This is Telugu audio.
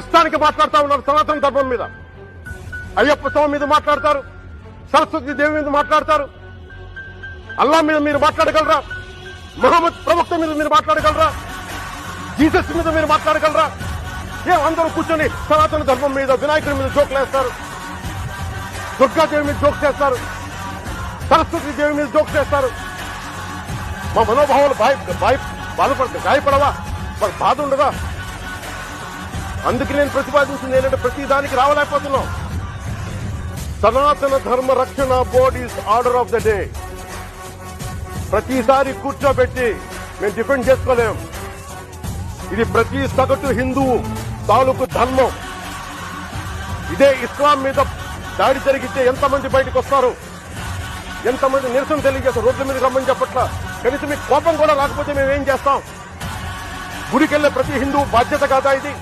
ఇష్టానికి మాట్లాడుతూ ఉన్నారు సనాతన ధర్మం మీద. అయ్యప్ప స్వామి మీద మాట్లాడతారు సరస్వతి దేవి మీద మాట్లాడతారు. అల్లా మీద మీరు మాట్లాడగలరా? మహమ్మద్ ప్రవక్త మీద మీరు మాట్లాడగలరా? జీసస్ మీద మీరు మాట్లాడగలరా? ఏ అందరూ కూర్చొని సనాతన ధర్మం మీద వినాయకుడి మీద జోకులు వేస్తారు. దుర్గాదేవి మీద జోక్స్ చేస్తారు సరస్వతి దేవి మీద జోక్స్ చేస్తారు మా మనోభావాలు భయ భయ బాధపడతాయి. గాయపడవా? మాకు బాధ ఉండదా? అందుకే నేను ప్రతిపాదించింది ఏంటంటే ప్రతి దానికి రావలేకపోతున్నాం. Sanatana Dharma Rakshana board is order of the day ప్రతిసారి కూర్చోబెట్టి మేము డిఫెండ్ చేసుకోలేం. ఇది ప్రతి సగటు హిందువు తాలూకు ధర్మం. ఇదే ఇస్లాం మీద దాడి జరిగితే ఎంతమంది బయటకు వస్తారు? ఎంతమంది నిరసన తెలియజేస్తారు? రోడ్ల మీద రమ్మని చెప్పట్ల? కనీసం మీకు కోపం కూడా రాకపోతే మేము ఏం చేస్తాం? గుడికెళ్ళే ప్రతి హిందువు బాధ్యత కాదా ఇది?